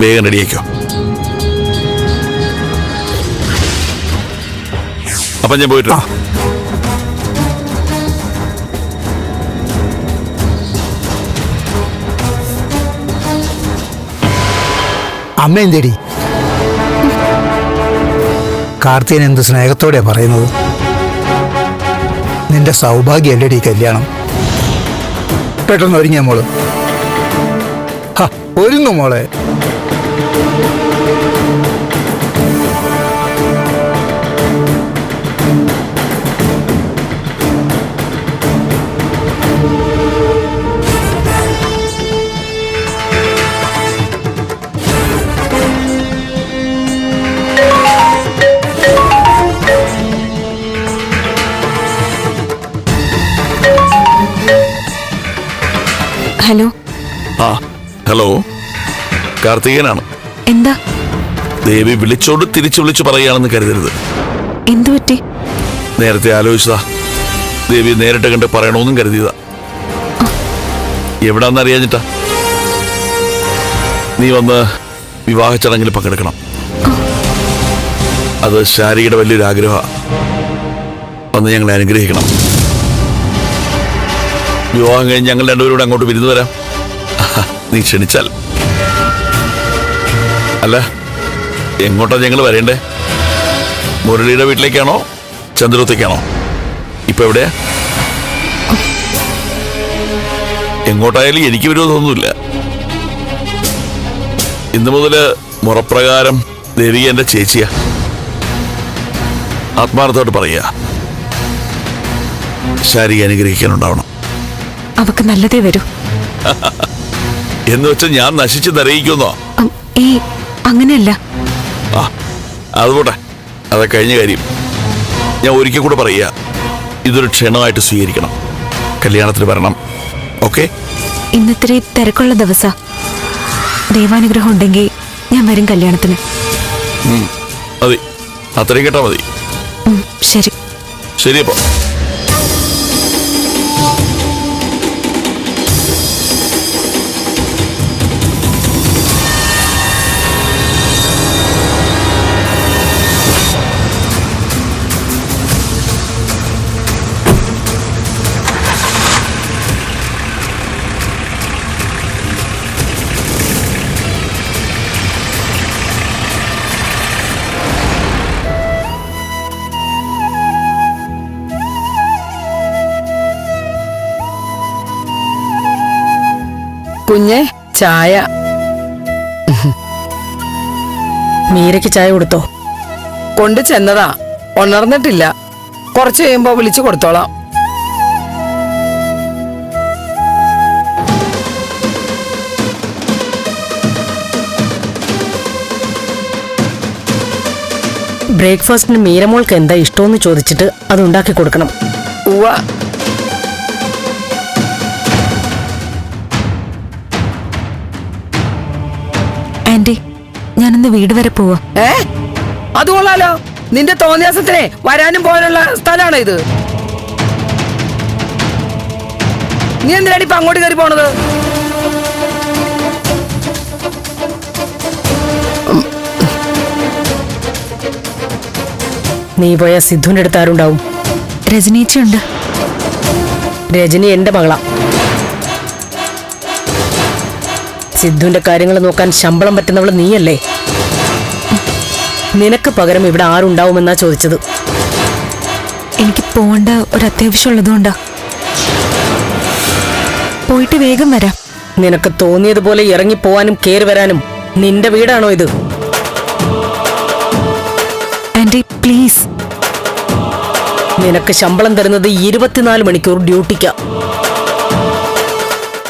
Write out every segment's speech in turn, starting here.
വേഗം റെഡിയാക്കോ. അപ്പൊ ഞാൻ പോയിട്ട് അമ്മയും അമ്മ എന്തേടി? കാർത്തിയൻ എന്ത് സ്നേഹത്തോടെ പറയുന്നത്? നിന്റെ സൗഭാഗ്യമല്ലേടി കല്യാണം? പെട്ടെന്ന് ഒരുങ്ങിയ മോൾ. ഒരുങ്ങു മോളെ. ഹലോ ആ ഹലോ. കാർത്തികനാണ് എന്താ? ദേവി വിളിച്ചോണ്ട് തിരിച്ചു വിളിച്ചു പറയുകയാണെന്ന് കരുതരുത്. എന്തു പറ്റി? നേരത്തെ ആലോചിച്ചതാ. ദേവി നേരിട്ട് കണ്ട് പറയണമെന്നും കരുതിയതാ. എവിടാന്ന് അറിയാഞ്ഞിട്ടാ? നീ വന്ന് വിവാഹ ചടങ്ങിൽ പങ്കെടുക്കണം. അത് ശാരിയുടെ വലിയൊരു ആഗ്രഹമാണ് വന്ന് ഞങ്ങളെ അനുഗ്രഹിക്കണം. വിവാഹം കഴിഞ്ഞ് ഞങ്ങൾ രണ്ടുപേരോട് അങ്ങോട്ട് വിരുന്നു വരാം. നീ ക്ഷണിച്ചാൽ. അല്ല എങ്ങോട്ടാ ഞങ്ങൾ വരേണ്ടേ? മുരളിയുടെ വീട്ടിലേക്കാണോ? ചന്ദ്രത്തേക്കാണോ? ഇപ്പൊ എവിടെയാ? എങ്ങോട്ടായാലും എനിക്ക് വിരോധമൊന്നുമില്ല. ഇന്നു മുതൽ മുറപ്രകാരം ദേവി എന്റെ ചേച്ചിയാ. ആത്മാർത്ഥമായിട്ട് പറയുക. ശാരിക അനുഗ്രഹിക്കാനുണ്ടാവണം. അവക്ക് നല്ലതേ വരൂ. എന്ന് വെച്ചാൽ ഞാൻ നശിച്ചു തരയിക്കുന്നോ അങ്ങനെയല്ല. അത് പോട്ടെ. അതൊക്കെ കഴിഞ്ഞ കാര്യം. ഞാൻ ഒരിക്കൽ കൂടെ പറയുക. ഇതൊരു ക്ഷണമായിട്ട് സ്വീകരിക്കണം. കല്യാണത്തിന് വരണം. ഓക്കെ? ഇന്നിത്തിരി തിരക്കുള്ള ദിവസ. ദൈവാനുഗ്രഹം ഉണ്ടെങ്കിൽ ഞാൻ വരും കല്യാണത്തിന്. മതി. അത്രയും കേട്ടാ മതി. ശരി. ശരി അപ്പൊ കുഞ്ഞെ ചായ. മീരയ്ക്ക് ചായ കൊടുത്തോ? കൊണ്ടു ചെന്നതാ. ഉണർന്നിട്ടില്ല. കുറച്ച് കഴിയുമ്പോ വിളിച്ചു കൊടുത്തോളാം. ബ്രേക്ക്ഫാസ്റ്റിന് മീരമോൾക്ക് എന്താ ഇഷ്ടമെന്ന് ചോദിച്ചിട്ട് അത് ഉണ്ടാക്കി കൊടുക്കണം. ഉവ്വ. ആന്റി ഞാനൊന്ന് വീട് വരെ പോവാ. ഏ? അത് കൊള്ളാലോ. നിന്റെ തോന്നിയാസത്തിനെ വരാനും പോകാനുള്ള സ്ഥലമാണ് ഇത്? നീ എന്തിനാണ് ഇപ്പൊ അങ്ങോട്ട് കയറി പോണത്? നീ പോയ സിദ്ധുവിന്റെ അടുത്ത് ആരുണ്ടാവും? രജനീച്ചുണ്ട് രജനി എന്റെ മകളാ. സിദ്ധുവിന്റെ കാര്യങ്ങൾ നോക്കാൻ ശമ്പളം പറ്റുന്നവൾ നീയല്ലേ? നിനക്ക് പകരം ഇവിടെ ആരുണ്ടാവുമെന്നാ ചോദിച്ചത്? എനിക്ക് പോകേണ്ട ഒരു അത്യാവശ്യം ഉള്ളതുകൊണ്ടാ. പോയിട്ട് വേഗം വരാം. നിനക്ക് തോന്നിയതുപോലെ ഇറങ്ങി പോവാനും കേറി വരാനും നിന്റെ വീടാണോ ഇത്? പ്ലീസ്. നിനക്ക് ശമ്പളം തരുന്നത് ഇരുപത്തിനാല് മണിക്കൂർ ഡ്യൂട്ടിക്ക.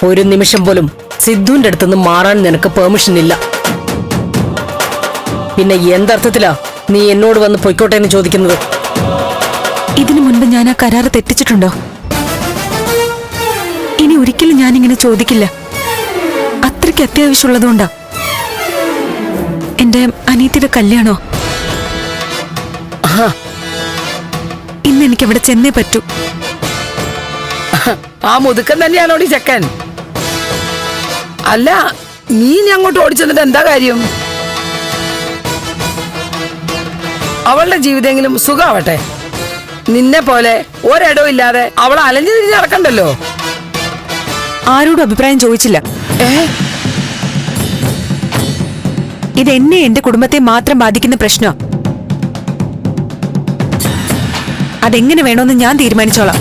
ഒരു നിമിഷം പോലും സിദ്ധുവിന്റെ അടുത്തുനിന്ന് മാറാൻ നിനക്ക് പെർമിഷൻ ഇല്ല. പിന്നെ എന്തർത്ഥത്തിലാ നീ എന്നോട് വന്ന് പൊയ്ക്കോട്ടെ എന്ന് ചോദിക്കുന്നത്? ഇതിനു മുൻപ് ഞാൻ ആ കരാർ തെറ്റിച്ചിട്ടുണ്ടോ? ഇനി ഒരിക്കലും ഞാൻ ഇങ്ങനെ ചോദിക്കില്ല. അത്രയ്ക്ക് അത്യാവശ്യമുള്ളതുകൊണ്ടാ. എന്റെ അനിയത്തിയുടെ കല്യാണോ? ഇന്ന് എനിക്ക് അവിടെ ചെന്നേ പറ്റൂ. ആ മുതുക്കൻ തന്നെയാണോ ചെക്കൻ? അല്ല നീ ഇനി അങ്ങോട്ട് ഓടിച്ചെന്നിട്ട് എന്താ കാര്യം? അവളുടെ ജീവിതമെങ്കിലും സുഖാവട്ടെ. നിന്നെ പോലെ ഒരിടവും ഇല്ലാതെ അവൾ അലഞ്ഞു തിരിഞ്ഞ് നടക്കണ്ടല്ലോ. ആരോടും അഭിപ്രായം ചോദിച്ചില്ല. ഇത് എന്നെ എന്റെ കുടുംബത്തെ മാത്രം ബാധിക്കുന്ന പ്രശ്നമാ. അതെങ്ങനെ വേണമെന്ന് ഞാൻ തീരുമാനിച്ചോളാം.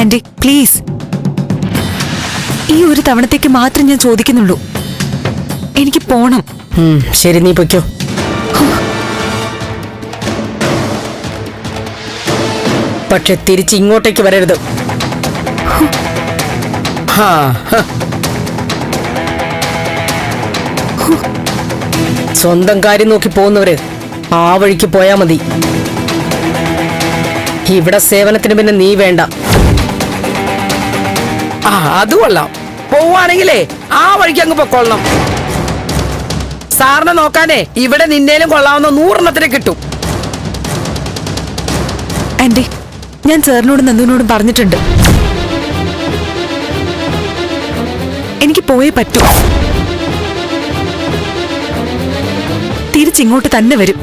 Andy please. ഈ ഒരു തവണത്തേക്ക് മാത്രം ഞാൻ ചോദിക്കുന്നുള്ളൂ. എനിക്ക് പോണം. ശരി നീ പൊയ്ക്കോ. പക്ഷെ തിരിച്ച് ഇങ്ങോട്ടേക്ക് വരരുത്. ഹാ സ്വന്തം കാര്യം നോക്കി പോകുന്നവര് ആ വഴിക്ക് പോയാ മതി. ഇവിടെ സേവനത്തിന് പിന്നെ നീ വേണ്ട. ആ അത് കൊള്ളാം പോവാണെങ്കിലേ ആ വഴിക്ക് അങ്ങ് പൊക്കോളണം. സാറിനെ നോക്കാനേ ഇവിടെ നിന്നേലും കൊള്ളാവുന്ന നൂറെണ്ണത്തിന് കിട്ടും. ആന്റി ഞാൻ സാറിനോടും നന്ദുവിനോടും പറഞ്ഞിട്ടുണ്ട്. എനിക്ക് പോയേ പറ്റൂ. തിരിച്ചിങ്ങോട്ട് തന്നെ വരും.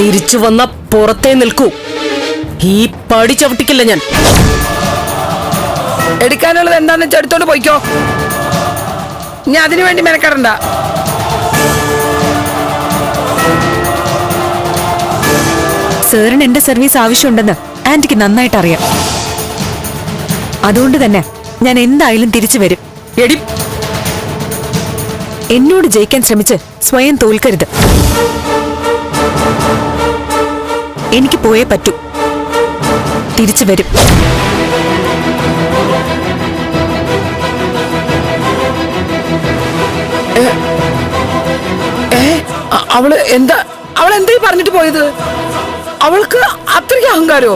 തിരിച്ചു വന്ന പുറത്തേ നിൽക്കൂ. ഈ പടി ചവിട്ടിക്കില്ല ഞാൻ. എടുക്കാനുള്ളത് എന്താന്ന് വെച്ചാൽ എടുത്തോണ്ട് പോയിക്കോ. ഞാൻ അതിനു വേണ്ടി മെനക്കെടണ്ട. സാറിന് എന്റെ സർവീസ് ആവശ്യമുണ്ടെന്ന് ആന്റിക്ക് നന്നായിട്ട് അറിയാം. അതുകൊണ്ട് തന്നെ ഞാൻ എന്തായാലും തിരിച്ചു വരും. എടി. എന്നോട് ജയിക്കാൻ ശ്രമിച്ച് സ്വയം തോൽക്കരുത്. എനിക്ക് പോയേ പറ്റൂ. തിരിച്ചു വരും. അവൾ എന്താ അവൾ എന്തായി പറഞ്ഞിട്ട് പോയത്? അവൾക്ക് അത്രയ്ക്ക് അഹങ്കാരോ?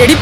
എടി